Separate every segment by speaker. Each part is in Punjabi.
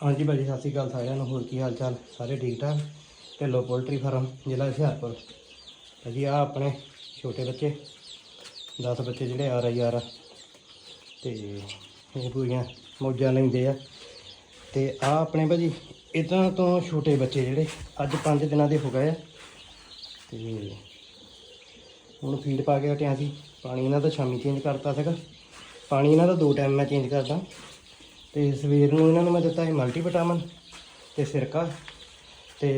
Speaker 1: ਹਾਂਜੀ ਭਾਜੀ, ਸਤਿ ਸ਼੍ਰੀ ਅਕਾਲ ਸਾਰਿਆਂ ਨੂੰ। ਹੋਰ ਕੀ ਹਾਲ ਚਾਲ? ਸਾਰੇ ਠੀਕ ਠਾਕ? ਢਿੱਲੋਂ ਪੋਲਟਰੀ ਫਾਰਮ, ਜ਼ਿਲ੍ਹਾ ਹੁਸ਼ਿਆਰਪੁਰ। ਭਾਜੀ ਆ ਆਪਣੇ ਛੋਟੇ ਬੱਚੇ 10 ਬੱਚੇ ਜਿਹੜੇ ਆ ਰਹੇ ਯਾਰ ਤੇ ਇਹ ਪੂਰੀਆਂ ਮੌਜਾਂ ਲੈਂਦੇ ਆ। ਤੇ ਆ ਆਪਣੇ ਭਾਜੀ ਇਦਾਂ ਤੋਂ ਛੋਟੇ ਬੱਚੇ ਜਿਹੜੇ ਅੱਜ 5 ਦਿਨਾਂ ਦੇ ਹੋ ਗਏ ਆ। ਤੇ ਹੁਣ ਫੀਡ ਪਾ ਕੇ ਹਟਿਆ ਸੀ। ਪਾਣੀ ਇਹਨਾਂ ਦਾ ਸ਼ਾਮੀ ਚੇਂਜ ਕਰਤਾ ਸੀਗਾ। ਪਾਣੀ ਇਹਨਾਂ ਦਾ ਦੋ ਟਾਈਮ ਮੈਂ ਚੇਂਜ ਕਰਦਾ। ਤੇ ਸਵੇਰ ਨੂੰ ਇਹਨਾਂ ਨੂੰ ਮੈਂ ਦਿੱਤਾ ਸੀ ਮਲਟੀਵਿਟਾਮਿਨ ਤੇ ਸਿਰਕਾ ਤੇ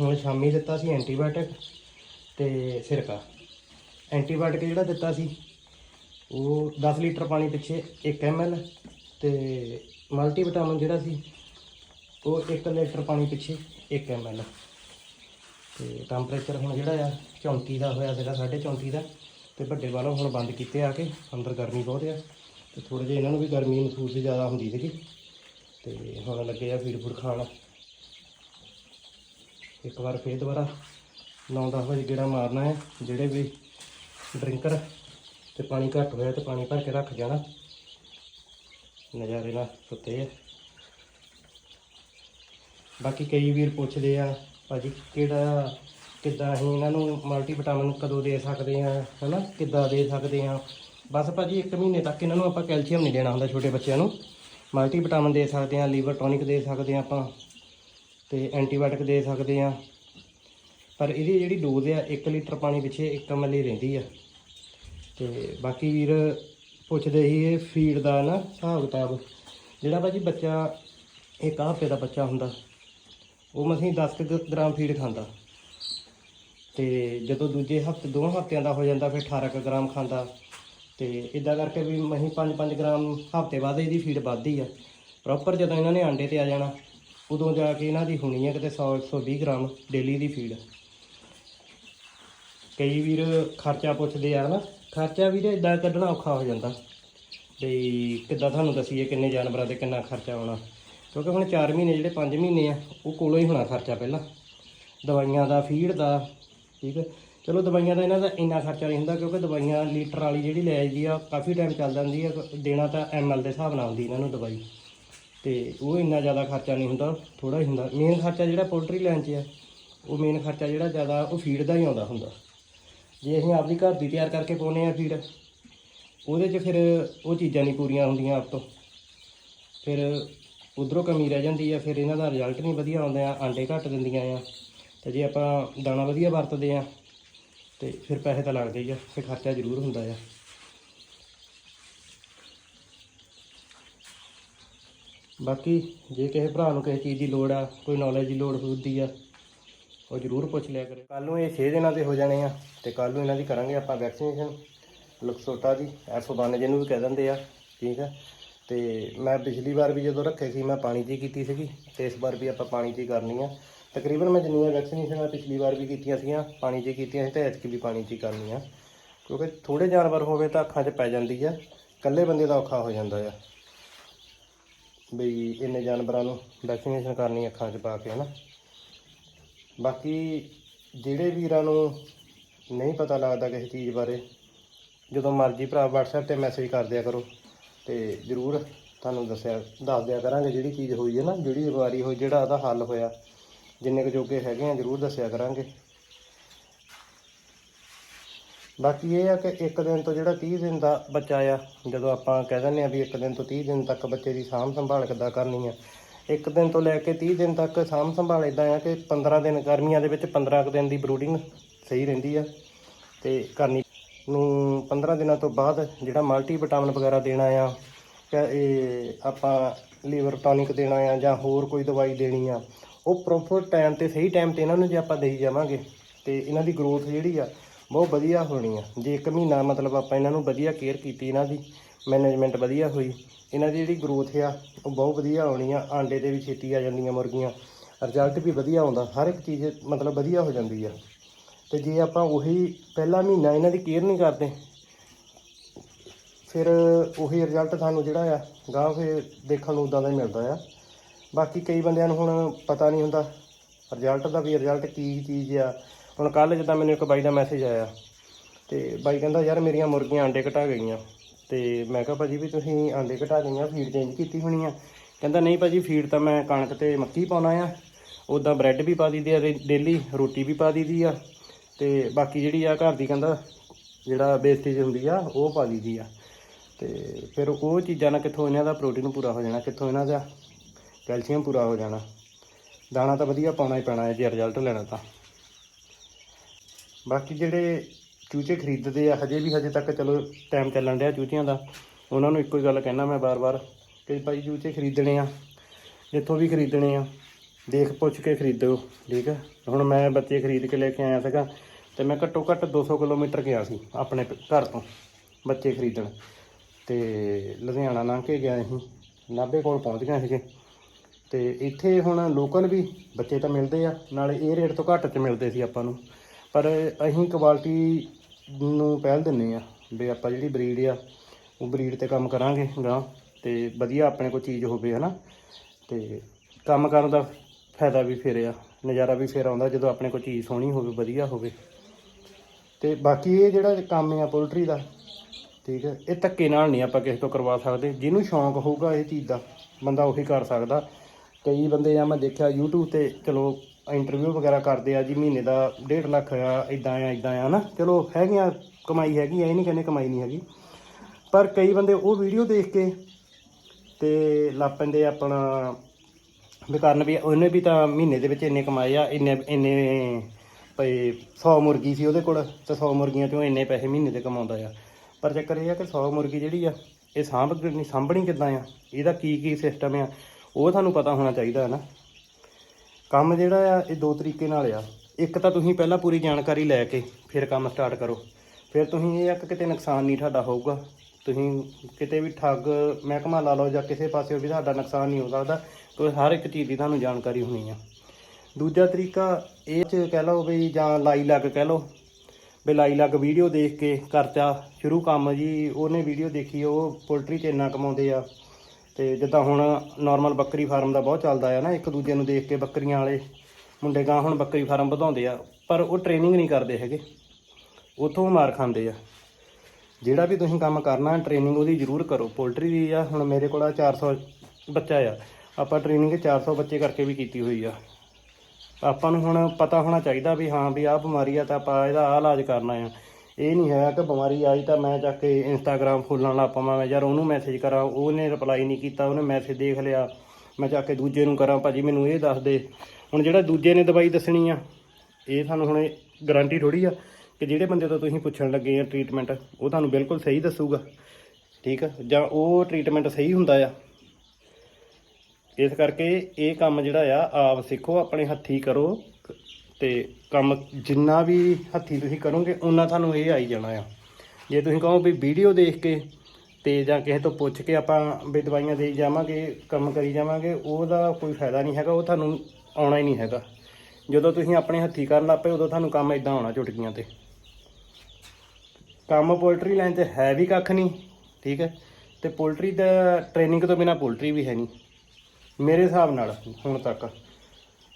Speaker 1: ਹੁਣ ਸ਼ਾਮੀ ਦਿੱਤਾ ਸੀ ਐਂਟੀਬਾਇਓਟਿਕ ਤੇ ਸਿਰਕਾ। ਐਂਟੀਬਾਇਓਟਿਕ ਜਿਹੜਾ ਦਿੱਤਾ ਸੀ, ਉਹ 10 ਲੀਟਰ ਪਾਣੀ ਪਿੱਛੇ 1 ml ਤੇ ਮਲਟੀ ਵਿਟਾਮਿਨ ਜਿਹੜਾ ਸੀ, ਉਹ 1 ਲੀਟਰ ਪਾਣੀ ਪਿੱਛੇ 1 ml ਤੇ ਟੈਂਪਰੇਚਰ ਹੁਣ ਜਿਹੜਾ ਆ 34 ਦਾ ਹੋਇਆ ਸੀਗਾ 34.5 ਦਾ ਤੇ ਵੱਡੇ ਵਾਲੋਂ ਹੁਣ ਬੰਦ ਕੀਤੇ ਆ ਕੇ, ਅੰਦਰ ਗਰਮੀ ਬਹੁਤ ਆ। ਤੇ ਥੋੜੇ ਜਿਹਾ ਇਹਨਾਂ ਨੂੰ ਵੀ ਗਰਮੀ ਮਹਿਸੂਸ ਜ਼ਿਆਦਾ ਹੁੰਦੀ ਸੀਗੀ ਤੇ ਹੁਣ ਲੱਗੇ ਆ ਫੀਡ ਫੂਡ ਖਾਣ। ਇੱਕ ਵਾਰ ਫੇਰ ਦੁਬਾਰਾ 9-10 ਵਜੇ ਗੇੜਾ ਮਾਰਨਾ ਹੈ, ਜਿਹੜੇ ਵੀ ਡਰਿੰਕਰ ਤੇ ਪਾਣੀ ਘੱਟ ਹੋਇਆ ਤੇ ਪਾਣੀ ਭਰ ਕੇ ਰੱਖ ਜਾਣਾ। ਨਜ਼ਾਰੇ ਨਾਲ ਸੁੱਤੇ ਆ। ਬਾਕੀ ਕਈ ਵੀਰ ਪੁੱਛਦੇ ਆ, ਭਾਜੀ ਕਿਹੜਾ, ਕਿੱਦਾਂ ਅਸੀਂ ਇਹਨਾਂ ਨੂੰ ਮਲਟੀ ਵਿਟਾਮਿਨ ਕਦੋਂ ਦੇ ਸਕਦੇ ਆ ਹਨਾ? ਕਿੱਦਾਂ ਦੇ ਸਕਦੇ ਆ ਬਸ ਭਾਜੀ 1 ਮਹੀਨੇ ਤੱਕ ਇਹਨਾਂ ਨੂੰ ਆਪਾਂ ਕੈਲਸ਼ੀਅਮ ਨਹੀਂ ਦੇਣਾ ਹੁੰਦਾ ਛੋਟੇ ਬੱਚਿਆਂ ਨੂੰ। ਮਲਟੀ ਵਿਟਾਮਿਨ ਦੇ ਸਕਦੇ ਆ ਲੀਵਰ ਟੌਨਿਕ ਦੇ ਸਕਦੇ ਆ ਆਪਾਂ, ਤੇ ਐਂਟੀਬਾਇਓਟਿਕ ਦੇ ਸਕਦੇ ਆ ਪਰ ਇਹਦੀ ਜਿਹੜੀ ਡੋਜ਼ ਆ 1 ਲੀਟਰ ਪਾਣੀ ਪਿੱਛੇ 1 ml ਹੀ ਰਹਿੰਦੀ ਆ। ਤੇ ਬਾਕੀ ਵੀਰ ਪੁੱਛਦੇ ਸੀ ਇਹ ਫੀਡ ਦਾ ਨਾ ਹਿਸਾਬ ਕਿਤਾਬ, ਜਿਹੜਾ ਭਾਜੀ ਬੱਚਾ, ਇੱਕ ਹਫ਼ਤੇ ਦਾ ਬੱਚਾ ਹੁੰਦਾ, ਉਹ ਮਸੀਂ 10 ਕੁ ਗ੍ਰਾਮ ਫੀਡ ਖਾਂਦਾ। ਤੇ ਜਦੋਂ ਦੂਜੇ ਹਫ਼ਤੇ, ਦੋਵਾਂ ਹਫ਼ਤਿਆਂ ਦਾ ਹੋ ਜਾਂਦਾ, ਫਿਰ 18 ਕੁ ਗ੍ਰਾਮ ਖਾਂਦਾ। ਤੇ ਇਦਾਂ ਕਰਕੇ ਵੀ ਮਹੀਂ 5-5 ਗ੍ਰਾਮ ਹਫ਼ਤੇ ਬਾਅਦ ਇਹਦੀ ਫੀਡ ਵੱਧਦੀ ਆ। ਪ੍ਰੋਪਰ ਜਦੋਂ ਇਹਨਾਂ ਨੇ ਆਂਡੇ ਤੇ ਆ ਜਾਣਾ, ਉਦੋਂ ਜਾ ਕੇ ਇਹਨਾਂ ਦੀ ਹੋਣੀ ਹੈ ਕਿਤੇ 100-120 ਗ੍ਰਾਮ ਡੇਲੀ ਦੀ ਫੀਡ ਕਈ ਵੀਰ ਖਰਚਾ ਪੁੱਛਦੇ ਆ ਨਾ ਖਰਚਾ ਵੀਰੇ ਇਦਾਂ ਕੱਢਣਾ ਔਖਾ ਹੋ ਜਾਂਦਾ। ਵੀ ਕਿੱਦਾਂ ਤੁਹਾਨੂੰ ਦਸੀਏ ਕਿੰਨੇ ਜਾਨਵਰਾਂ ਤੇ ਕਿੰਨਾ ਖਰਚਾ ਆਉਣਾ। ਕਿਉਂਕਿ ਹੁਣ 4 ਮਹੀਨੇ ਜਿਹੜੇ 5 ਮਹੀਨੇ ਆ, ਉਹ ਕੋਲੋਂ ਹੀ ਹੋਣਾ ਖਰਚਾ ਪਹਿਲਾਂ। ਦਵਾਈਆਂ ਦਾ ਫੀਡ ਦਾ, ਠੀਕ ਚਲੋ ਦਵਾਈਆਂ ਦਾ ਇਹਨਾਂ ਦਾ ਇੰਨਾ ਖਰਚਾ ਨਹੀਂ ਹੁੰਦਾ ਕਿਉਂਕਿ ਦਵਾਈਆਂ ਲੀਟਰ ਵਾਲੀ ਜਿਹੜੀ ਲੈ ਜਾਂਦੀ ਆ, ਕਾਫੀ ਟਾਈਮ ਚੱਲ ਜਾਂਦੀ ਆ, ਦੇਣਾ ਤਾਂ ਐਮਐਲ ਦੇ ਹਿਸਾਬ ਨਾਲ ਹੁੰਦੀ ਇਹਨਾਂ ਨੂੰ ਦਵਾਈ। ਤੇ ਉਹ ਇੰਨਾ ਜ਼ਿਆਦਾ ਖਰਚਾ ਨਹੀਂ ਹੁੰਦਾ ਥੋੜਾ ਹੀ ਹੁੰਦਾ। ਮੇਨ ਖਰਚਾ ਜਿਹੜਾ ਪੋਲਟਰੀ ਲੈਣ 'ਚ ਆ, ਉਹ ਮੇਨ ਖਰਚਾ ਜਿਹੜਾ ਜ਼ਿਆਦਾ ਉਹ ਫੀਡ ਦਾ ਹੀ ਆਉਂਦਾ ਹੁੰਦਾ। ਜੇ ਅਸੀਂ ਆਪਦੀ ਘਰ ਦੀ ਤਿਆਰ ਕਰਕੇ ਪਾਉਨੇ ਆ ਫੀਡ ਉਹਦੇ 'ਚ ਫਿਰ ਉਹ ਚੀਜ਼ਾਂ ਨਹੀਂ ਪੂਰੀਆਂ ਹੁੰਦੀਆਂ ਆਪ ਤੋਂ। ਫਿਰ ਉਧਰੋਂ ਕਮੀ ਰਹਿ ਜਾਂਦੀ ਆ, ਫਿਰ ਇਹਨਾਂ ਦਾ ਰਿਜ਼ਲਟ ਨਹੀਂ ਵਧੀਆ ਆਉਂਦਾ ਆ ਆਂਡੇ ਘੱਟ ਦਿੰਦੀਆਂ ਆ। ਤੇ ਜੇ ਆਪਾਂ ਦਾਣਾ ਵਧੀਆ ਵਰਤਦੇ ਆ ਤੇ ਫਿਰ ਪੈਸੇ ਤਾਂ ਲੱਗਦੇ ਹੀ ਆ, ਫਿਰ ਖਰਚਾ ਜ਼ਰੂਰ ਹੁੰਦਾ ਆ। ਬਾਕੀ ਜੇ ਕਿਸੇ ਭਰਾ ਨੂੰ ਕਿਸੇ ਚੀਜ਼ ਦੀ ਲੋੜ ਆ, ਕੋਈ ਨੌਲੇਜ ਦੀ ਲੋੜ ਹੁੰਦੀ ਆ, ਉਹ ਜ਼ਰੂਰ ਪੁੱਛ ਲਿਆ ਕਰੇ। ਕੱਲ ਨੂੰ ਇਹ 6 ਦਿਨਾਂ ਦੇ ਹੋ ਜਾਣੇ ਆ ਤੇ ਕੱਲ ਨੂੰ ਇਹਨਾਂ ਦੀ ਕਰਾਂਗੇ ਆਪਾਂ ਵੈਕਸੀਨੇਸ਼ਨ ਲਕਸੋਟਾ ਦੀ ਐਫ1 ਜਿਹਨੂੰ ਵੀ ਕਹਿ ਦਿੰਦੇ ਆ, ਠੀਕ ਆ। ਤੇ ਮੈਂ ਪਿਛਲੀ ਵਾਰ ਵੀ ਜਦੋਂ ਰੱਖੇ ਸੀ, ਮੈਂ ਪਾਣੀ 'ਚ ਹੀ ਕੀਤੀ ਸੀਗੀ, ਤੇ ਇਸ ਵਾਰ ਵੀ ਆਪਾਂ ਪਾਣੀ 'ਚ ਹੀ ਕਰਨੀ ਆ। ਤਕਰੀਬਨ ਮੈਂ ਜਿੰਨੀਆਂ ਵੈਕਸੀਨੇਸ਼ਨ ਪਿਛਲੀ ਵਾਰ ਵੀ ਕੀਤੀਆਂ ਸੀਗੀਆਂ, ਪਾਣੀ 'ਚ ਹੀ ਕੀਤੀਆਂ ਸੀ ਤੇ ਐਤਕੀ ਵੀ ਪਾਣੀ 'ਚ ਹੀ ਕਰਨੀਆਂ। ਕਿਉਂਕਿ ਥੋੜੇ ਜਾਨਵਰ ਹੋਵੇ ਤਾਂ ਅੱਖਾਂ 'ਚ ਪੈ ਜਾਂਦੀ ਆ, ਇਕੱਲੇ ਬੰਦੇ ਦਾ ਔਖਾ ਹੋ ਜਾਂਦਾ ਆ। ਬਈ ਇੰਨੇ ਜਾਨਵਰਾਂ ਨੂੰ ਵੈਕਸੀਨੇਸ਼ਨ ਕਰਨੀ ਅੱਖਾਂ 'ਚ ਪਾ ਕੇ, ਹਨਾ। ਬਾਕੀ ਜਿਹੜੇ ਵੀਰਾਂ ਨੂੰ ਨਹੀਂ ਪਤਾ ਲੱਗਦਾ ਕਿਸੇ ਚੀਜ਼ ਬਾਰੇ, ਜਦੋਂ ਮਰਜ਼ੀ ਭਰਾ WhatsApp ਤੇ ਮੈਸੇਜ ਕਰ ਦਿਆ ਕਰੋ ਤੇ ਜਰੂਰ ਤੁਹਾਨੂੰ ਦੱਸਿਆ, ਦੱਸ ਦਿਆ ਕਰਾਂਗੇ ਜਿਹੜੀ ਚੀਜ਼ ਹੋਈ ਹੈ ਨਾ, ਜਿਹੜੀ ਬਿਮਾਰੀ ਹੋਈ, ਜਿਹੜਾ ਉਹਦਾ ਹੱਲ ਹੋਇਆ। ਜਿੰਨੇ ਕੁ ਜੋਗੇ ਹੈਗੇ ਆ, ਜਰੂਰ ਦੱਸਿਆ ਕਰਾਂਗੇ। ਬਾਕੀ ਇਹ ਆ ਕਿ ਇੱਕ ਦਿਨ ਤੋਂ ਜਿਹੜਾ 30 ਦਿਨ ਦਾ ਬੱਚਾ ਆ, ਜਦੋਂ ਆਪਾਂ ਕਹਿ ਦਿੰਦੇ ਆ ਵੀ ਇੱਕ ਦਿਨ ਤੋਂ 30 ਦਿਨ ਤੱਕ ਬੱਚੇ ਦੀ ਸਾਂਭ ਸੰਭਾਲ ਕਿੱਦਾਂ ਕਰਨੀ ਆ, ਇੱਕ ਦਿਨ ਤੋਂ ਲੈ ਕੇ 30 ਦਿਨ ਤੱਕ ਸਾਂਭ ਸੰਭਾਲ ਇਦਾਂ ਆ ਕਿ 15 ਦਿਨ ਗਰਮੀਆਂ ਦੇ ਵਿੱਚ 15 ਕੁ ਦਿਨ ਦੀ ਬਰੂਡਿੰਗ ਸਹੀ ਰਹਿੰਦੀ ਆ ਤੇ ਕਰਨੀ ਨੂੰ 15 ਦਿਨਾਂ ਤੋਂ ਬਾਅਦ ਜਿਹੜਾ ਮਲਟੀ ਵਿਟਾਮਿਨ ਵਗੈਰਾ ਦੇਣਾ ਆ ਕਿ ਇਹ ਆਪਾਂ ਲੀਵਰ ਟੌਨਿਕ ਦੇਣਾ ਆ ਜਾਂ ਹੋਰ ਕੋਈ ਦਵਾਈ ਦੇਣੀ ਆ ਉਹ ਪ੍ਰੋਪਰ ਟਾਈਮ ਤੇ, ਸਹੀ ਟਾਈਮ ਤੇ ਇਹਨਾਂ ਨੂੰ ਜੇ ਆਪਾਂ ਦੇਈ ਜਾਵਾਂਗੇ ਤੇ ਇਹਨਾਂ ਦੀ ਗਰੋਥ ਜਿਹੜੀ ਆ, ਬਹੁਤ ਵਧੀਆ ਹੋਣੀ ਆ। ਜੇ ਇੱਕ ਮਹੀਨਾ ਮਤਲਬ ਆਪਾਂ ਇਹਨਾਂ ਨੂੰ ਵਧੀਆ ਕੇਅਰ ਕੀਤੀ, ਇਹਨਾਂ ਦੀ ਮੈਨੇਜਮੈਂਟ ਵਧੀਆ ਹੋਈ, ਇਹਨਾਂ ਦੀ ਜਿਹੜੀ ਗਰੋਥ ਆ, ਉਹ ਬਹੁਤ ਵਧੀਆ ਆਉਣੀ ਆ। ਆਂਡੇ ਤੇ ਵੀ ਛੇਤੀ ਆ ਜਾਂਦੀਆਂ ਮੁਰਗੀਆਂ ਰਿਜ਼ਲਟ ਵੀ ਵਧੀਆ ਆਉਂਦਾ, ਹਰ ਇੱਕ ਚੀਜ਼ ਮਤਲਬ ਵਧੀਆ ਹੋ ਜਾਂਦੀ ਆ। ਤੇ ਜੇ ਆਪਾਂ ਉਹੀ ਪਹਿਲਾ ਮਹੀਨਾ ਇਹਨਾਂ ਦੀ ਕੇਅਰ ਨਹੀਂ ਕਰਦੇ, ਫਿਰ ਉਹੀ ਰਿਜ਼ਲਟ ਸਾਨੂੰ ਜਿਹੜਾ ਆ ਗਾਂ ਫਿਰ ਦੇਖਣ ਨੂੰ ਉਦਾਂ ਦਾ ਹੀ ਮਿਲਦਾ ਆ। ਬਾਕੀ ਕਈ ਬੰਦਿਆਂ ਨੂੰ ਹੁਣ ਪਤਾ ਨਹੀਂ ਹੁੰਦਾ ਰਿਜ਼ਲਟ ਦਾ ਵੀ ਰਿਜ਼ਲਟ ਕੀ ਚੀਜ਼ ਆ। ਹੁਣ ਕੱਲ ਜਿੱਦਾਂ ਮੈਨੂੰ ਇੱਕ ਬਾਈ ਦਾ ਮੈਸੇਜ ਆਇਆ ਤੇ ਬਾਈ ਕਹਿੰਦਾ, ਯਾਰ ਮੇਰੀਆਂ ਮੁਰਗੀਆਂ ਆਂਡੇ ਘਟਾ ਗਈਆਂ। ਤੇ ਮੈਂ ਕਿਹਾ, ਭਾਜੀ ਵੀ ਤੁਸੀਂ ਆਂਡੇ ਘਟਾ ਗਈਆਂ ਫੀਡ ਚੇਂਜ ਕੀਤੀ ਹੋਣੀ ਆ। ਕਹਿੰਦਾ, ਨਹੀਂ ਭਾਜੀ ਫੀਡ ਤਾਂ ਮੈਂ ਕਣਕ ਤੇ ਮੱਕੀ ਪਾਉਣਾ ਆ। ਉਦਾਂ ਬ੍ਰੈਡ ਵੀ ਪਾ ਦਈਦੀ ਆ ਡੇਲੀ ਰੋਟੀ ਵੀ ਪਾ ਦਈਦੀ ਆ। ਤੇ ਬਾਕੀ ਜਿਹੜੀ ਆ ਘਰ ਦੀ ਕਹਿੰਦਾ, ਜਿਹੜਾ ਵੇਸਟੇਜ ਹੁੰਦੀ ਆ, ਉਹ ਪਾ ਦਈਦੀ ਆ। ਤੇ ਫਿਰ ਉਹ ਚੀਜ਼ਾਂ ਨਾਲ ਕਿੱਥੋਂ ਇਹਨਾਂ ਦਾ ਪ੍ਰੋਟੀਨ ਪੂਰਾ ਹੋ ਜਾਣਾ, ਕਿੱਥੋਂ ਇਹਨਾਂ ਦਾ ਕੈਲਸ਼ੀਅਮ ਪੂਰਾ ਹੋ ਜਾਣਾ। ਦਾਣਾ ਤਾਂ ਵਧੀਆ ਪਾਉਣਾ ਹੀ ਪੈਣਾ ਹੈ ਜੇ ਰਿਜ਼ਲਟ ਲੈਣਾ ਤਾਂ। ਬਾਕੀ ਜਿਹੜੇ ਚੂਚੇ ਖਰੀਦਦੇ ਆ, ਹਜੇ ਵੀ ਹਜੇ ਤੱਕ ਚਲੋ ਟਾਈਮ ਚੱਲਣ ਡਿਆ ਚੂਚਿਆਂ ਦਾ। ਉਹਨਾਂ ਨੂੰ ਇੱਕੋ ਹੀ ਗੱਲ ਕਹਿਣਾ ਮੈਂ ਬਾਰ-ਬਾਰ ਕਿ ਭਾਈ ਚੂਚੇ ਖਰੀਦਣੇ ਆ, ਜਿੱਥੋਂ ਵੀ ਖਰੀਦਣੇ ਆ, ਦੇਖ ਪੁੱਛ ਕੇ ਖਰੀਦੋ, ਠੀਕ ਹੈ ਹੁਣ ਮੈਂ ਬੱਚੇ ਖਰੀਦ ਕੇ ਲੈ ਕੇ ਆਇਆ ਸੀਗਾ ਤੇ ਮੈਂ ਘੱਟੋ ਘੱਟ 200 ਕਿਲੋਮੀਟਰ ਗਿਆ ਸੀ ਆਪਣੇ ਘਰ ਤੋਂ, ਬੱਚੇ ਖਰੀਦਣ। ਤੇ ਲੁਧਿਆਣਾ ਲੰਘ ਕੇ ਗਿਆ ਸੀ ਨਾਭੇ ਕੋਲ ਪਹੁੰਚ ਗਏ ਸੀਗੇ। ਤੇ ਇੱਥੇ ਹੁਣ ਲੋਕਲ ਵੀ ਬੱਚੇ ਤਾਂ ਮਿਲਦੇ ਆ, ਨਾਲੇ ਇਹ ਰੇਟ ਤੋਂ ਘੱਟ 'ਚ ਮਿਲਦੇ ਸੀ ਆਪਾਂ ਨੂੰ। ਪਰ ਅਸੀਂ ਕੁਆਲਿਟੀ ਨੂੰ ਪਹਿਲ ਦਿੰਨੇ ਆ ਵੀ ਆਪਾਂ ਜਿਹੜੀ ਬਰੀਡ ਆ, ਉਹ ਬਰੀਡ ਤੇ ਕੰਮ ਕਰਾਂਗੇ ਗਾਂ ਤੇ ਵਧੀਆ ਆਪਣੇ ਕੋਲ ਚੀਜ਼ ਹੋਵੇ, ਹਨਾ। ਤੇ ਕੰਮ ਕਰਨ ਦਾ ਫਾਇਦਾ ਵੀ ਫਿਰ ਆ, ਨਜ਼ਾਰਾ ਵੀ ਫਿਰ ਆਉਂਦਾ ਜਦੋਂ ਆਪਣੇ ਕੋਲ ਚੀਜ਼ ਸੋਹਣੀ ਹੋਵੇ, ਵਧੀਆ ਹੋਵੇ। ਤੇ ਬਾਕੀ ਇਹ ਜਿਹੜਾ ਕੰਮ ਆ ਪੋਲਟਰੀ ਦਾ, ਠੀਕ ਹੈ ਇਹ ਧੱਕੇ ਨਾਲ ਨਹੀਂ ਆਪਾਂ ਕਿਸੇ ਤੋਂ ਕਰਵਾ ਸਕਦੇ। ਜਿਹਨੂੰ ਸ਼ੌਂਕ ਹੋਊਗਾ ਇਹ ਚੀਜ਼ ਦਾ, ਬੰਦਾ ਉਹੀ ਕਰ ਸਕਦਾ। ਕਈ ਬੰਦੇ ਆ, ਮੈਂ ਦੇਖਿਆ YouTube ਤੇ ਚਲੋ ਇੰਟਰਵਿਊ ਵਗੈਰਾ ਕਰਦੇ ਆ ਜੀ, ਮਹੀਨੇ ਦਾ 1.5 ਲੱਖ ਆ ਇਦਾਂ ਆ ਇਦਾਂ ਆ ਨਾ ਚਲੋ, ਹੈਗੀਆਂ, ਕਮਾਈ ਹੈਗੀ ਆ, ਇਹ ਨਹੀਂ ਕਹਿੰਦੇ ਕਮਾਈ ਨਹੀਂ ਹੈਗੀ। ਪਰ ਕਈ ਬੰਦੇ ਉਹ ਵੀਡੀਓ ਦੇਖ ਕੇ ਤੇ ਲੱਗ ਪੈਂਦੇ ਆਪਣਾ, ਵੀ ਕਰਨ ਵੀ ਉਹਨੇ ਵੀ ਤਾਂ ਮਹੀਨੇ ਦੇ ਵਿੱਚ ਇੰਨੇ ਕਮਾਏ ਆ, ਇੰਨੇ ਇੰਨੇ ਭਈ 100 ਮੁਰਗੀ ਸੀ ਉਹਦੇ ਕੋਲ ਤੇ 100 ਮੁਰਗੀਆਂ ਚੋਂ ਇੰਨੇ ਪੈਸੇ ਮਹੀਨੇ ਦੇ ਕਮਾਉਂਦਾ ਆ। ਪਰ ਚੱਕਰ ਇਹ ਆ ਕਿ 100 ਮੁਰਗੀ ਜਿਹੜੀ ਆ, ਇਹ ਸਾਂਭ, ਸਾਂਭਣੀ ਕਿੱਦਾਂ ਆ? ਇਹਦਾ ਕੀ ਕੀ ਸਿਸਟਮ ਆ? ਉਹ ਤੁਹਾਨੂੰ ਪਤਾ ਹੋਣਾ ਚਾਹੀਦਾ ਹੈ ਨਾ। ਕੰਮ ਜਿਹੜਾ ਆ, ਇਹ ਦੋ ਤਰੀਕੇ ਨਾਲ ਆ। ਇੱਕ ਤਾਂ ਤੁਸੀਂ ਪਹਿਲਾਂ ਪੂਰੀ ਜਾਣਕਾਰੀ ਲੈ ਕੇ ਫਿਰ ਕੰਮ ਸਟਾਰਟ ਕਰੋ। ਫਿਰ ਤੁਸੀਂ ਇਹ ਆ ਕਿ ਕਿਤੇ ਨੁਕਸਾਨ ਨਹੀਂ ਤੁਹਾਡਾ ਹੋਊਗਾ। ਤੁਸੀਂ ਕਿਤੇ ਵੀ ਠੱਗ, ਮਹਿਕਮਾ ਲਾ ਲਓ ਜਾਂ ਕਿਸੇ ਪਾਸੇ ਵੀ ਤੁਹਾਡਾ ਨੁਕਸਾਨ ਨਹੀਂ ਹੋ ਸਕਦਾ ਕਿਉਂਕਿ ਹਰ ਇੱਕ ਚੀਜ਼ ਦੀ ਤੁਹਾਨੂੰ ਜਾਣਕਾਰੀ ਹੋਣੀ ਆ। ਦੂਜਾ ਤਰੀਕਾ, ਇਹ ਚ ਕਹਿ ਲਓ ਵੀ ਜਾਂ ਲਾਈ ਲੱਗ ਕਹਿ ਲਓ। ਵੀ ਲਾਈ ਲੱਗ ਵੀਡੀਓ ਦੇਖ ਕੇ ਕਰਤਾ, ਸ਼ੁਰੂ ਕੰਮ ਜੀ, ਉਹਨੇ ਵੀਡੀਓ ਦੇਖੀ, ਉਹ ਪੋਲਟਰੀ 'ਚ ਇੰਨਾ ਕਮਾਉਂਦੇ ਆ। ਤੇ ਜਿੱਦਾਂ ਹੁਣ ਨਾਰਮਲ ਬੱਕਰੀ ਫਾਰਮ ਦਾ ਬਹੁਤ ਚੱਲਦਾ ਆ ਨਾ, ਇੱਕ ਦੂਜੇ ਨੂੰ ਦੇਖ ਕੇ ਬੱਕਰੀਆਂ ਵਾਲੇ ਮੁੰਡੇ ਗਾਂ ਹੁਣ ਬੱਕਰੀ ਫਾਰਮ ਵਧਾਉਂਦੇ ਆ, ਪਰ ਉਹ ਟ੍ਰੇਨਿੰਗ ਨਹੀਂ ਕਰਦੇ ਹੈਗੇ। ਉਥੋਂ ਮਾਰ ਖਾਂਦੇ ਆ। ਜਿਹੜਾ ਵੀ ਤੁਸੀਂ ਕੰਮ ਕਰਨਾ ਟ੍ਰੇਨਿੰਗ ਉਹਦੀ ਜ਼ਰੂਰ ਕਰੋ। ਪੋਲਟਰੀ ਦੀ ਆ, ਹੁਣ ਮੇਰੇ ਕੋਲ ਆ 400 ਬੱਚਾ ਆ। ਆਪਾਂ ਟ੍ਰੇਨਿੰਗ 400 ਬੱਚੇ ਕਰਕੇ ਵੀ ਕੀਤੀ ਹੋਈ ਆ। ਆਪਾਂ ਨੂੰ ਹੁਣ ਪਤਾ ਹੋਣਾ ਚਾਹੀਦਾ ਵੀ ਹਾਂ ਵੀ ਆਹ ਬਿਮਾਰੀ ਆ ਤਾਂ ਆਪਾਂ ਇਹਦਾ ਆਹ ਇਲਾਜ ਕਰਨਾ ਆ। ਇਹ ਨਹੀਂ ਹੈ ਕਿ ਬਿਮਾਰੀ ਆਈ ਤਾਂ ਮੈਂ ਚੱਕ ਕੇ ਇੰਸਟਾਗ੍ਰam ਫੁੱਲਣ ਲੱਗ ਪਵਾਂ, ਮੈਂ ਯਾਰ ਉਹਨੂੰ ਮੈਸੇਜ ਕਰਾਂ, ਉਹਨੇ ਰਿਪਲਾਈ ਨਹੀਂ ਕੀਤਾ, ਉਹਨੇ ਮੈਸੇਜ ਦੇਖ ਲਿਆ, ਮੈਂ ਚੱਕ ਕੇ ਦੂਜੇ ਨੂੰ ਕਰਾਂ, ਭਾਜੀ ਮੈਨੂੰ ਇਹ ਦੱਸ ਦੇ। ਹੁਣ ਜਿਹੜਾ ਦੂਜੇ ਨੇ ਦਵਾਈ ਦੱਸਣੀ ਆ, ਇਹ ਸਾਨੂੰ ਹੁਣ ਗਾਰੰਟੀ ਥੋੜੀ ਆ ਕਿ ਜਿਹੜੇ ਬੰਦੇ ਤੋਂ ਤੁਸੀਂ ਪੁੱਛਣ ਲੱਗੇ ਆ ਟ੍ਰੀਟਮੈਂਟ ਉਹ ਤੁਹਾਨੂੰ ਬਿਲਕੁਲ ਸਹੀ ਦੱਸੂਗਾ। ਠੀਕ ਆ? ਜਾਂ ਉਹ ਟ੍ਰੀਟਮੈਂਟ ਸਹੀ ਹੁੰਦਾ ਆ। ਇਸ ਕਰਕੇ ਇਹ ਕੰਮ ਜਿਹੜਾ ਆ, ਆਪ ਸਿੱਖੋ, ਆਪਣੇ ਹੱਥੀ ਕਰੋ। ਤੇ ਕੰਮ ਜਿੰਨਾ ਵੀ ਹੱਥੀ ਤੁਸੀਂ ਕਰੋਗੇ ਉਨਾ ਤੁਹਾਨੂੰ ਇਹ ਆਈ ਜਾਣਾ ਆ। ਜੇ ਤੁਸੀਂ ਕਹੋ ਵੀ ਵੀਡੀਓ ਦੇਖ ਕੇ ਤੇ ਜਾਂ ਕਿਸੇ ਤੋਂ ਪੁੱਛ ਕੇ ਆਪਾਂ ਵੀ ਦਵਾਈਆਂ ਦੇਈ ਜਾਵਾਂਗੇ, ਕੰਮ ਕਰੀ ਜਾਵਾਂਗੇ, ਉਹਦਾ ਕੋਈ ਫਾਇਦਾ ਨਹੀਂ ਹੈਗਾ, ਉਹ ਤੁਹਾਨੂੰ ਆਉਣਾ ਹੀ ਨਹੀਂ ਹੈਗਾ। ਜਦੋਂ ਤੁਸੀਂ ਆਪਣੇ ਹੱਥੀ ਕਰਨ ਲੱਗ ਪਏ, ਉਦੋਂ ਤੁਹਾਨੂੰ ਕੰਮ ਇਦਾਂ ਆਉਣਾ ਚੁਟਕੀਆਂ ਤੇ। ਕੰਮ ਪੋਲਟਰੀ ਲਾਈਨ ਤੇ ਹੈ ਵੀ ਕੱਖ ਨਹੀਂ, ਠੀਕ ਹੈ? ਤੇ ਪੋਲਟਰੀ ਦਾ ਟ੍ਰੇਨਿੰਗ ਤੋਂ ਬਿਨਾ ਪੋਲਟਰੀ ਵੀ ਹੈ ਨਹੀਂ, ਮੇਰੇ ਹਿਸਾਬ ਨਾਲ ਹੁਣ ਤੱਕ।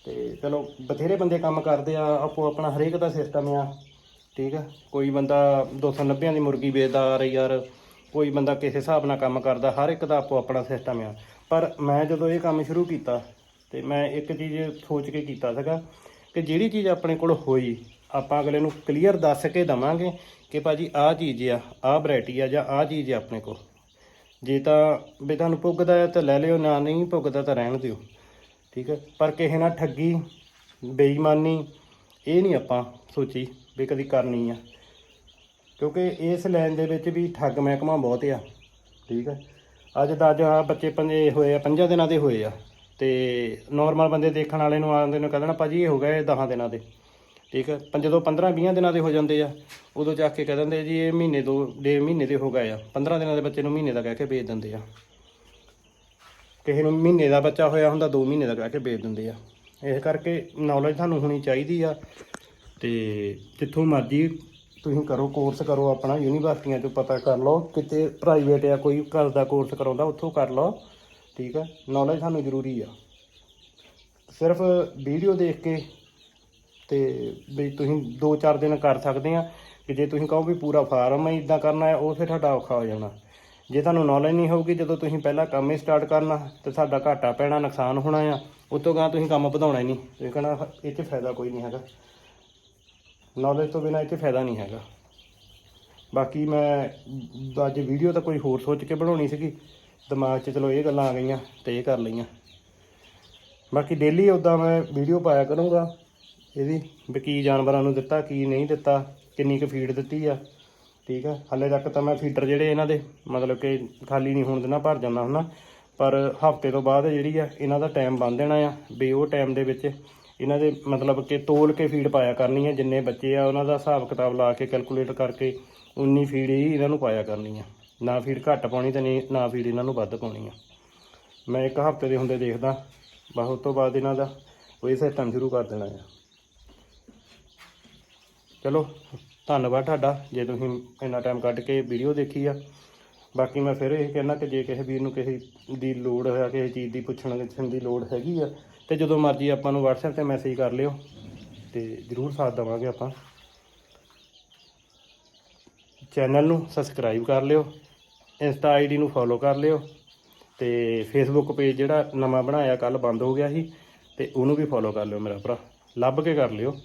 Speaker 1: ਤੇ ਚਲੋ ਬਥੇਰੇ ਬੰਦੇ ਕੰਮ ਕਰਦੇ ਆ, ਆਪੋ ਆਪਣਾ ਹਰੇਕ ਦਾ ਸਿਸਟਮ ਆ, ਠੀਕ ਆ? ਕੋਈ ਬੰਦਾ 290 ਦੀ ਮੁਰਗੀ ਵੇਚਦਾ ਆ ਰਹੀ ਯਾਰ, ਕੋਈ ਬੰਦਾ ਕਿਸੇ ਹਿਸਾਬ ਨਾਲ ਕੰਮ ਕਰਦਾ, ਹਰ ਇੱਕ ਦਾ ਆਪੋ ਆਪਣਾ ਸਿਸਟਮ ਆ। ਪਰ ਮੈਂ ਜਦੋਂ ਇਹ ਕੰਮ ਸ਼ੁਰੂ ਕੀਤਾ ਤੇ ਮੈਂ ਇੱਕ ਚੀਜ਼ ਸੋਚ ਕੇ ਕੀਤਾ ਸੀਗਾ ਕਿ ਜਿਹੜੀ ਚੀਜ਼ ਆਪਣੇ ਕੋਲ ਹੋਈ, ਆਪਾਂ ਅਗਲੇ ਨੂੰ ਕਲੀਅਰ ਦੱਸ ਕੇ ਦਵਾਂਗੇ ਕਿ ਭਾਜੀ ਆਹ ਚੀਜ਼ ਆ, ਆਹ ਵੈਰਾਈਟੀ ਆ ਜਾਂ ਆਹ ਚੀਜ਼ ਆ ਆਪਣੇ ਕੋਲ। ਜੇ ਤਾਂ ਵੀ ਤੁਹਾਨੂੰ ਪੁੱਗਦਾ ਤਾਂ ਲੈ ਲਿਓ, ਨਾ ਨਹੀਂ ਪੁੱਗਦਾ ਤਾਂ ਰਹਿਣ ਦਿਓ। ਠੀਕ ਹੈ? ਪਰ ਕਿਸੇ ਨਾਲ ਠੱਗੀ, ਬੇਈਮਾਨੀ, ਇਹ ਨਹੀਂ ਆਪਾਂ ਸੋਚੀ ਵੀ ਕਦੀ ਕਰਨੀ ਆ। ਕਿਉਂਕਿ ਇਸ ਲਾਈਨ ਦੇ ਵਿੱਚ ਵੀ ਠੱਗ ਮਹਿਕਮਾ ਬਹੁਤ ਆ, ਠੀਕ ਹੈ? ਅੱਜ ਦਾ ਅੱਜ ਆਹ ਬੱਚੇ ਪੰਜੇ ਹੋਏ ਆ, ਪੰਜਾਂ ਦਿਨਾਂ ਦੇ ਹੋਏ ਆ। ਤੇ ਨਾਰਮਲ ਬੰਦੇ ਦੇਖਣ ਵਾਲੇ ਨੂੰ ਆਉਂਦੇ ਨੂੰ ਕਹਿ ਦੇਣਾ, ਭਾਜੀ, ਇਹ ਹੋ ਗਏ 10 ਦਿਨਾਂ ਦੇ। ਠੀਕ ਹੈ? ਪਰ ਜਦੋਂ 15 20 ਦਿਨਾਂ ਦੇ ਹੋ ਜਾਂਦੇ ਆ, ਉਦੋਂ ਜਾ ਕੇ ਕਹਿ ਦਿੰਦੇ ਜੀ, ਇਹ ਮਹੀਨੇ ਤੋਂ ਡੇ ਮਹੀਨੇ ਦੇ ਹੋ ਗਏ ਆ। 15 ਦਿਨਾਂ ਦੇ ਬੱਚੇ ਨੂੰ ਮਹੀਨੇ ਦਾ ਕਹਿ ਕੇ ਭੇਜ ਦਿੰਦੇ ਆ। ਕਿਸੇ ਨੂੰ ਮਹੀਨੇ ਦਾ ਬੱਚਾ ਹੋਇਆ ਹੁੰਦਾ 2 ਮਹੀਨੇ ਦਾ ਕਹਿ ਕੇ ਵੇਚ ਦਿੰਦੇ ਆ। ਇਸ ਕਰਕੇ ਨੌਲੇਜ ਤੁਹਾਨੂੰ ਹੋਣੀ ਚਾਹੀਦੀ ਆ ਤੇ ਜਿੱਥੋਂ ਮਰਜ਼ੀ ਤੁਸੀਂ ਕਰੋ ਕੋਰਸ ਕਰੋ, ਆਪਣਾ ਯੂਨੀਵਰਸਿਟੀਆਂ 'ਚੋਂ ਪਤਾ ਕਰ ਲਓ, ਕਿਤੇ ਪ੍ਰਾਈਵੇਟ ਆ, ਕੋਈ ਘਰ ਦਾ ਕੋਰਸ ਕਰਾਉਂਦਾ, ਉੱਥੋਂ ਕਰ ਲਓ, ਠੀਕ ਹੈ ਨੌਲੇਜ ਸਾਨੂੰ ਜ਼ਰੂਰੀ ਆ। ਸਿਰਫ ਵੀਡੀਓ ਦੇਖ ਕੇ ਤੇ ਵੀ ਤੁਸੀਂ 2-4 ਦਿਨ ਕਰ ਸਕਦੇ ਆ, ਕਿ ਜੇ ਤੁਸੀਂ ਕਹੋ ਵੀ ਪੂਰਾ ਫਾਰਮ ਹੈ ਇਦਾਂ ਕਰਨਾ ਹੈ, ਉਹ ਫਿਰ ਤੁਹਾਡਾ ਔਖਾ ਹੋ ਜਾਣਾ। ਜੇ ਤੁਹਾਨੂੰ ਨੌਲੇਜ ਨਹੀਂ ਹੋਊਗੀ, ਜਦੋਂ ਤੁਸੀਂ ਪਹਿਲਾਂ ਕੰਮ ਹੀ ਸਟਾਰਟ ਕਰਨਾ, ਤੇ ਸਾਡਾ ਘਾਟਾ ਪੈਣਾ, ਨੁਕਸਾਨ ਹੋਣਾ ਆ, ਉਤੋਂ ਗਾਂ ਤੁਸੀਂ ਕੰਮ ਵਧਾਉਣਾ ਹੀ ਨਹੀਂ। ਤੁਸੀਂ ਕਹਣਾ, ਇਹ 'ਚ ਫਾਇਦਾ ਕੋਈ ਨਹੀਂ ਹੈਗਾ। ਨੌਲੇਜ ਤੋਂ ਬਿਨਾਂ ਇਹ 'ਚ ਫਾਇਦਾ ਨਹੀਂ ਹੈਗਾ। ਬਾਕੀ ਮੈਂ ਅੱਜ ਵੀਡੀਓ ਤਾਂ ਕੋਈ ਹੋਰ ਸੋਚ ਕੇ ਬਣਾਉਣੀ ਸੀਗੀ। ਦਿਮਾਗ 'ਚ ਚਲੋ ਇਹ ਗੱਲਾਂ ਆ ਗਈਆਂ, ਤੇ ਇਹ ਕਰ ਲਈਆਂ। ਬਾਕੀ ਡੇਲੀ ਉਦਾਂ ਮੈਂ ਵੀਡੀਓ ਪਾਇਆ ਕਰੂੰਗਾ। ਇਹਦੀ ਵੀ ਕੀ ਜਾਨਵਰਾਂ ਨੂੰ ਦਿੱਤਾ, ਕੀ ਨਹੀਂ ਦਿੱਤਾ, ਕਿੰਨੀ ਕੁ ਫੀਡ ਦਿੱਤੀ ਆ। ਠੀਕ ਆ? ਹਾਲੇ ਤੱਕ ਤਾਂ ਮੈਂ ਫੀਡਰ ਜਿਹੜੇ ਇਹਨਾਂ ਦੇ, ਮਤਲਬ ਕਿ ਖਾਲੀ ਨਹੀਂ ਹੋਣ ਦੇਣਾ, ਭਰ ਜਾਂਦਾ ਹੁੰਦਾ ਪਰ ਹਫ਼ਤੇ ਤੋਂ ਬਾਅਦ ਜਿਹੜੀ ਆ, ਇਹਨਾਂ ਦਾ ਟਾਈਮ ਬੰਨ ਦੇਣਾ ਆ, ਵੀ ਉਹ ਟਾਈਮ ਦੇ ਵਿੱਚ ਇਹਨਾਂ ਦੇ ਮਤਲਬ ਕਿ ਤੋਲ ਕੇ ਫੀਡ ਪਾਇਆ ਕਰਨੀ ਆ, ਜਿੰਨੇ ਬੱਚੇ ਆ, ਉਹਨਾਂ ਦਾ ਹਿਸਾਬ ਕਿਤਾਬ ਲਾ ਕੇ ਕੈਲਕੂਲੇਟ ਕਰਕੇ ਉਨੀ ਫੀਡ ਹੀ ਇਹਨਾਂ ਨੂੰ ਪਾਇਆ ਕਰਨੀ ਆ। ਨਾ ਫੀਡ ਘੱਟ ਪਾਉਣੀ ਤੇ ਨਹੀਂ, ਨਾ ਫੀਡ ਇਹਨਾਂ ਨੂੰ ਵੱਧ ਪਾਉਣੀ ਆ। ਮੈਂ ਇੱਕ ਹਫ਼ਤੇ ਦੇ ਹੁੰਦੇ ਦੇਖਦਾ, ਬਸ ਉਸ ਤੋਂ ਬਾਅਦ ਇਹਨਾਂ ਦਾ ਉਹ ਕੋਈ ਸਿਸਟਮ ਸ਼ੁਰੂ ਕਰ ਦੇਣਾ ਆ। ਚਲੋ। ਧੰਨਵਾਦ ਤੁਹਾਡਾ, ਜੇ ਤੁਸੀਂ ਇੰਨਾ ਟਾਈਮ ਕੱਢ ਕੇ ਵੀਡੀਓ ਦੇਖੀ ਆ। ਬਾਕੀ ਮੈਂ ਫਿਰ ਇਹ ਕਹਿਣਾ ਕਿ ਜੇ ਕਿਸੇ ਵੀਰ ਨੂੰ ਕਿਸੇ ਦੀ ਲੋੜ ਹੋਇਆ, ਕਿਸੇ ਚੀਜ਼ ਦੀ ਪੁੱਛਣ ਗਿੱਛਣ ਦੀ ਲੋੜ ਹੈਗੀ ਆ, ਤੇ ਜਦੋਂ ਮਰਜ਼ੀ ਆਪਾਂ ਨੂੰ WhatsApp ਤੇ ਮੈਸੇਜ ਕਰ ਲਿਓ, ਤੇ ਜ਼ਰੂਰ ਸਾਥ ਦੇਵਾਂਗੇ ਆਪਾਂ। ਚੈਨਲ ਨੂੰ ਸਬਸਕ੍ਰਾਈਬ ਕਰ ਲਿਓ ਇੰਸਟਾ ਆਈਡੀ ਨੂੰ ਫੋਲੋ ਕਰ ਲਿਓ, ਤੇ ਫੇਸਬੁੱਕ ਪੇਜ ਜਿਹੜਾ ਨਵਾਂ ਬਣਾਇਆ ਕੱਲ ਬੰਦ ਹੋ ਗਿਆ ਸੀ, ਤੇ ਉਹਨੂੰ ਵੀ ਫੋਲੋ ਕਰ ਲਿਓ ਮੇਰਾ ਭਰਾ, ਲੱਭ ਕੇ ਕਰ ਲਿਓ।